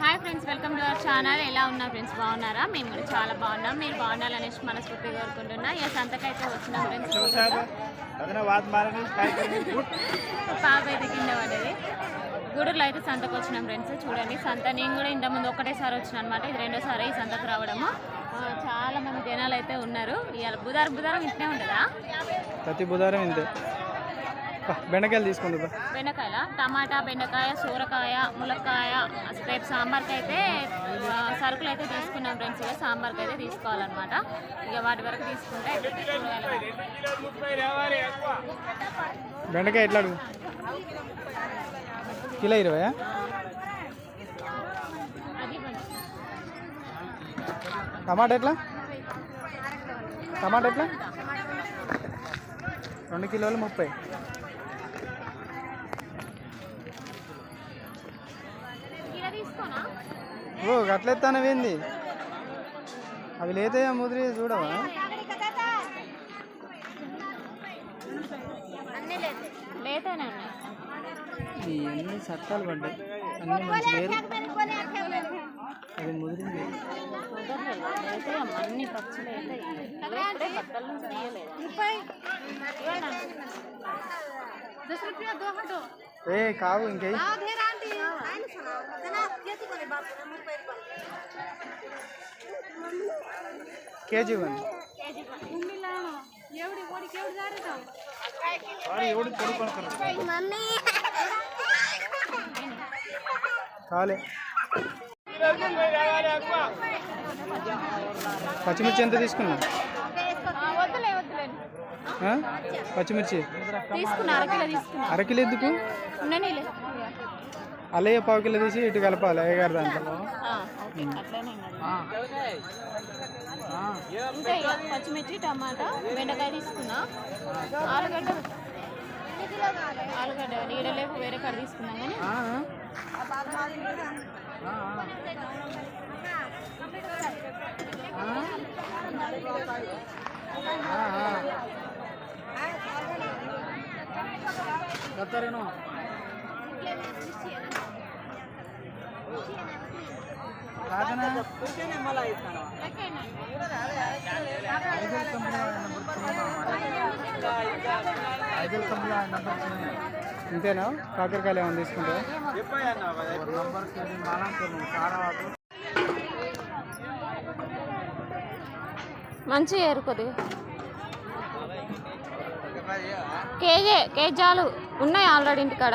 Hi friends welcome to our channel ఎలా ఉన్నారు friends బాగున్నారా? మేము కూడా చాలా బాగున్నాం. మీరు బాగుండాలనేసి మనస్ఫూర్తిగా కోరుకుంటున్నా. ఇక సంతకైతే వచ్చిన ఫ్రెండ్స్ పాప అయితే కింద పడ్డది. గూడూరులో అయితే సంతకు వచ్చినాం ఫ్రెండ్స్ చూడండి సంత నేను కూడా ఇంత ముందు ఒకటేసారి వచ్చిన అనమాట ఇది రెండోసారి ఈ సంతకు రావడము. చాలా మంది జనాలు అయితే ఉన్నారు. ఇవాళ బుధారం బుధారం ఇంటనే ఉంటుందా? ప్రతి బుధవారం ఇంతే. బెండకాయలు తీసుకోండి. బెండకాయల? టమాటా బెండకాయ సూరకాయ ములక్కాయ అసలు రేపు సాంబార్కి అయితే సరుకులు అయితే తీసుకున్నాం ఫ్రెండ్స్. ఇక సాంబార్కి అయితే తీసుకోవాలన్నమాట. ఇక వాటి వరకు తీసుకుంటే. బెండకాయ ఎట్లా కిలో కొంచెం. టమాటా ఎట్లా? టమాటా ఎట్లా? రెండు కిలోలు ముప్పై కిలో తీసుకోనా ఓ గట్లెత్తానవేంది? అవి లేతాయా ముదిరి చూడవా? లేతేనే ఉన్నాయి. ఈ అన్ని చట్టాలు పడ్డాయి. అన్ని మంచి లేదు అది ముదిరింది. అన్ని పచ్చులు తీయలేదు. ఏ కావు ఇంకే కేజీ ఇవ్వండి కాలే. పచ్చిమిర్చి ఎంత తీసుకున్నా? పచ్చిమిర్చి? తీసుకున్నా అరకిలో తీసుకున్నా. అరకిలో ఎందుకు? అల్లయ్య పావు కిలో తీసి ఇటు కలపాలి అయ్యగారి దాంట్లో. పచ్చిమిర్చి టమాటా బెండకాయ తీసుకున్నా. ఆలుగడ్డ ఆలుగడ్డ నీడలేపు వేరే కాడ తీసుకున్నాం కానీ. ఆ, ఇంతేనా? కాకరకాయలు ఏమైనా తీసుకుంటా మంచిగా ఏరుకోది. కేజీ కేజీ చాలు ఉన్నాయి ఆల్రెడీ ఇంటికాడ.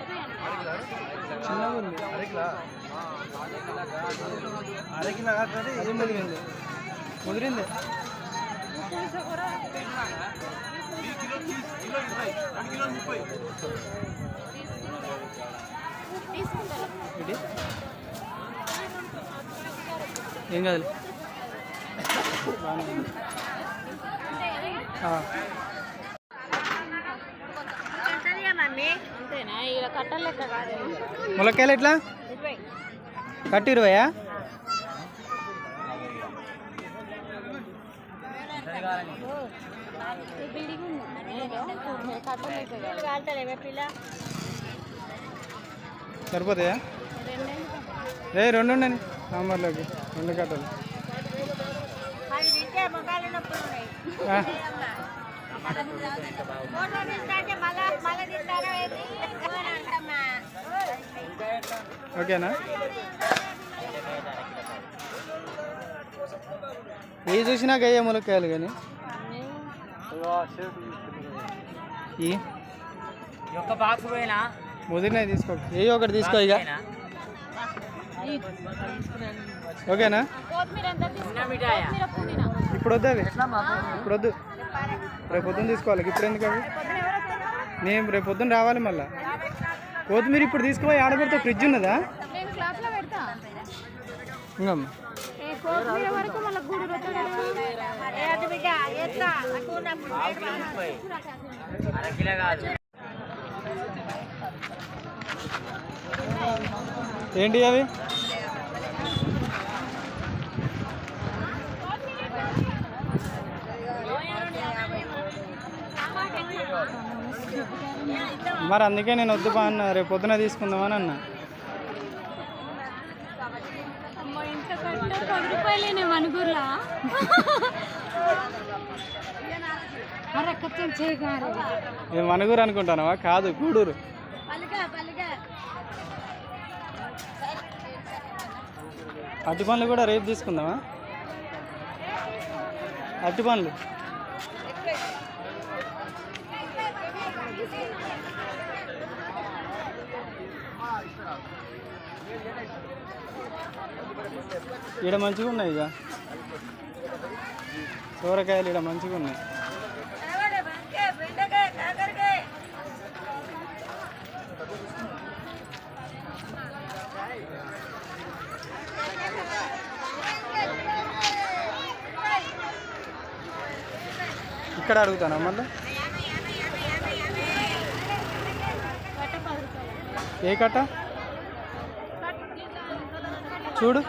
ముదిరింది. ఇది? ఏం కాదు బాగానే ములక్కాయలు ఎట్లా? కట్టి ఇరవయా? సరిపోతాయా రెండే ఏ రెండు ఉండండి సాంబార్లోకి. రెండు కట్టలు. ఓకేనా? ఏ చూసినా గయ్య ములక్కాయలు కానీ? ముదిరినాయి తీసుకో. ఏ ఒకటి తీసుకో ఇక. ఓకేనా? ఇప్పుడు వద్దు అవి. ఇప్పుడు వద్దు. రేపు పొద్దున్న తీసుకోవాలి. ఇప్పుడు ఎందుకు అవి? నేను రేపు పొద్దున్న రావాలి మళ్ళా. కొత్తిమీర ఇప్పుడు తీసుకుపోయి ఆడబెడితే ఫ్రిడ్జ్ ఉన్నదా? ఇంకమ్మ కాదు ఏంటి అవి? మరి అందుకే నేను వద్దు బా అన్న రేపు పొద్దున తీసుకుందామని అన్న. ఇది మనుగురు అనుకుంటానవా? కాదు గూడూరు. అట్టి పండ్లు కూడా రేపు తీసుకుందామా? అట్టి పండ్లు. ఈడ మంచిగా ఉన్నాయి ఇక సోరకాయలు ఈడ మంచిగా ఉన్నాయి. ఇక్కడ అడుగుతాను మళ్ళీ? ఏ కట్ట? చూడు.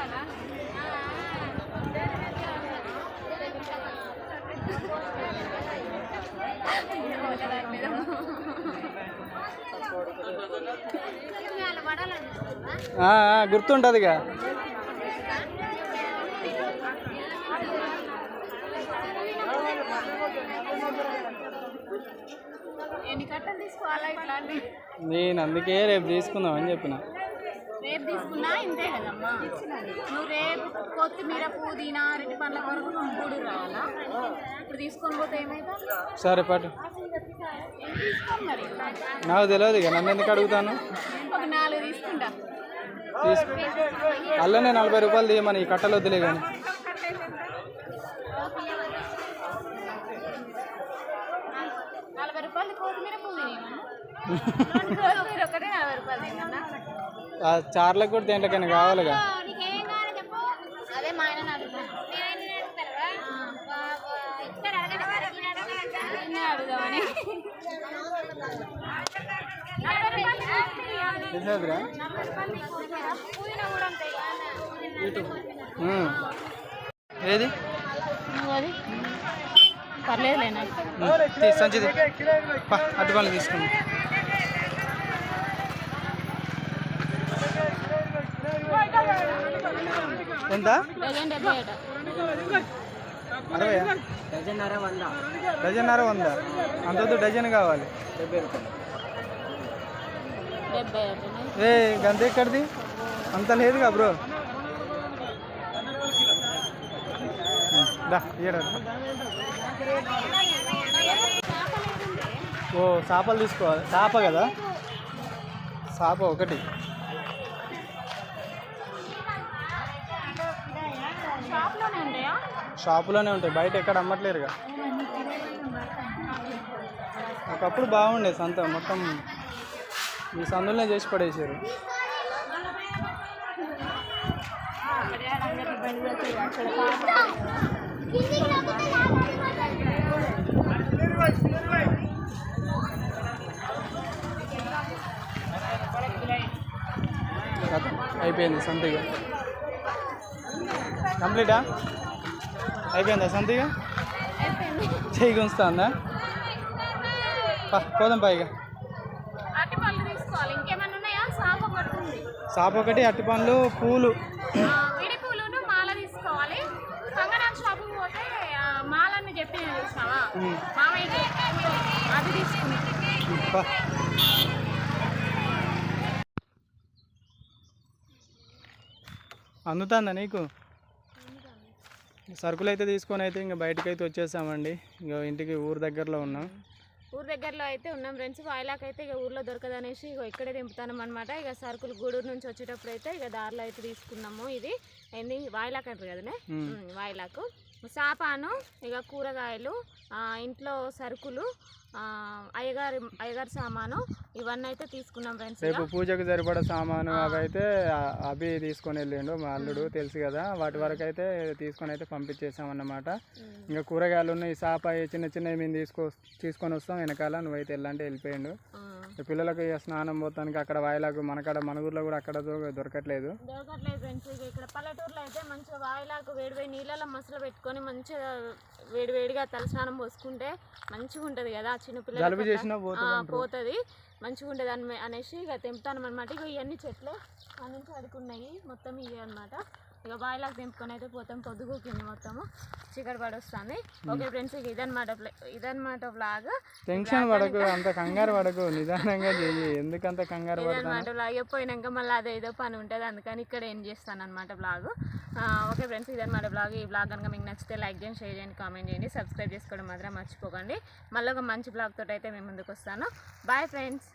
గుర్తుంటదిగా. నేను అందుకే రేపు తీసుకుందాం అని చెప్పిన. రేపు తీసుకున్నా ఇంతే కదమ్మా. నువ్వు రేపు కొత్తిమీర పుదీనా అరటి పండ్ల కొరకు మూడు రావాలా? ఇప్పుడు తీసుకొని పోతే ఏమైతే? సరే మరి నాకు తెలియదు ఇక నన్ను ఎందుకు అడుగుతాను? ఒక నాలుగు తీసుకుంటా. తీసుకో. అల్లనే నలభై రూపాయలు తీయమని ఈ కట్టలు వద్దులే కానీ. నలభై రూపాయలు కొత్తిమీర పుదీనా చార్లకు కూడా దేంట్లోకైనా కావాలిగా? నీకేం కావాలి చెప్పు అదే మా ఆయన అడుగుతాను అడుగుదామని తెలిసేదిరా పుదీనా కూడా అంతే ఉమ్. ఏది నువ్వు అది పర్లేదులే నాకు ఉమ్, తీ, సంచిది పా అటు పనులు తీసుకుంది ఎంత? డజన్ అర అరవై వంద. వంద అంత డజన్ కావాలి. ఏ గంత ఎక్కడిది? అంత లేదుగా బ్రో. ఓ చేపలు తీసుకోవాలి. చేప కదా? చేప ఒకటి. షాప్లోనే షాపులోనే ఉంటాయి. బయట ఎక్కడ అమ్మట్లేరుగా. ఒకప్పుడు బాగుండే సంత మొత్తం. ఈ సందులోనే చేసి పడేసారు. అయిపోయింది సంతగా. కంప్లీటా? అయిపోయిందా సంతగా? చేయి గుంచుతుందా పా పోదాం పైగా షాప్ ఒకటి ఉంది. అట్టి పండ్లు పూలు. అందుతుందా నీకు? సరుకులు అయితే తీసుకొని అయితే ఇంకా బయటకు అయితే వచ్చేసామండి. ఇంకా ఇంటికి ఊరు దగ్గరలో ఉన్నాం. ఊరు దగ్గరలో అయితే ఉన్నాం ఫ్రెండ్స్. వాయిలాక్ అయితే ఇక ఊర్లో దొరకదనేసి ఇక ఇక్కడే దింపుతాం అనమాట ఇక సరుకులు గూడూరు నుంచి వచ్చేటప్పుడు అయితే ఇక దారిలో అయితే తీసుకున్నాము ఇది. ఏంది? వాయిలాక్ అంటారు కదనే? వాయిలాకు. సాపాను ఇక కూరగాయలు ఇంట్లో సరుకులు అయ్యగారి అయ్యగారి సామాను ఇవన్నీ అయితే తీసుకున్నాం ఫ్రెండ్స్ రేపు పూజకు సరిపడా సామాను అవి అయితే అవి తీసుకొని వెళ్ళిండు మా అల్లుడు తెలుసు కదా వాటి వరకు అయితే తీసుకొని అయితే పంపించేసామన్నమాట ఇంకా కూరగాయలు ఉన్నాయి సాప చిన్న చిన్నవి మేము తీసుకో తీసుకొని వస్తాం వెనకాల నువ్వైతే వెళ్ళంటే వెళ్ళిపోయిండు. పిల్లలకు ఇక స్నానం పోతానికి అక్కడ వాయిలాకు మనకాడ మన ఊర్లో కూడా అక్కడ దొరకట్లేదు. దొరకట్లేదు ఫ్రెండ్స్ ఇక ఇక్కడ పల్లెటూరులో అయితే మంచిగా వాయిలాకు వేడి వేడి నీళ్ళలో మసలు పెట్టుకొని మంచిగా వేడి వేడిగా తలస్నానం పోసుకుంటే మంచిగా ఉంటుంది కదా. చిన్న జలుబు పిల్లలు చేసినా పోతుంది మంచిగా ఉంటుంది అని అనేసి ఇక తెంపుతాను అనమాట ఇక ఇవన్నీ చెట్లే. ఆ నుంచి అడుకున్నాయి మొత్తం ఇవి అనమాట ఇక బాయిలాగా తెంపుకొని అయితే పోతాం. పొద్దుగూకింది మొత్తము. చీకటి పడి వస్తుంది ఓకే ఫ్రెండ్స్ ఇక ఇదనమాట ఇదనమాట బ్లాగ్ టెన్షన్ పడకు అంత. కంగారు పడకు. నిదానంగా చెయ్యి. ఎందుకంత కంగారు ఇదనమాట బ్లాగ్ పోయినాక మళ్ళీ అదే ఏదో పని ఉంటుంది. అందుకని ఇక్కడ ఏం చేస్తాను అనమాట బ్లాగ్ ఓకే ఫ్రెండ్స్ ఇదనమాట బ్లాగ్ ఈ బ్లాగ్ కనుక మీకు నచ్చితే లైక్ చేయండి షేర్ చేయండి కామెంట్ చేయండి. సబ్స్క్రైబ్ చేసుకోవడం మాత్రం మర్చిపోకండి. మళ్ళీ ఒక మంచి బ్లాగ్ తోటి అయితే మేము ముందుకు వస్తాను. Bye friends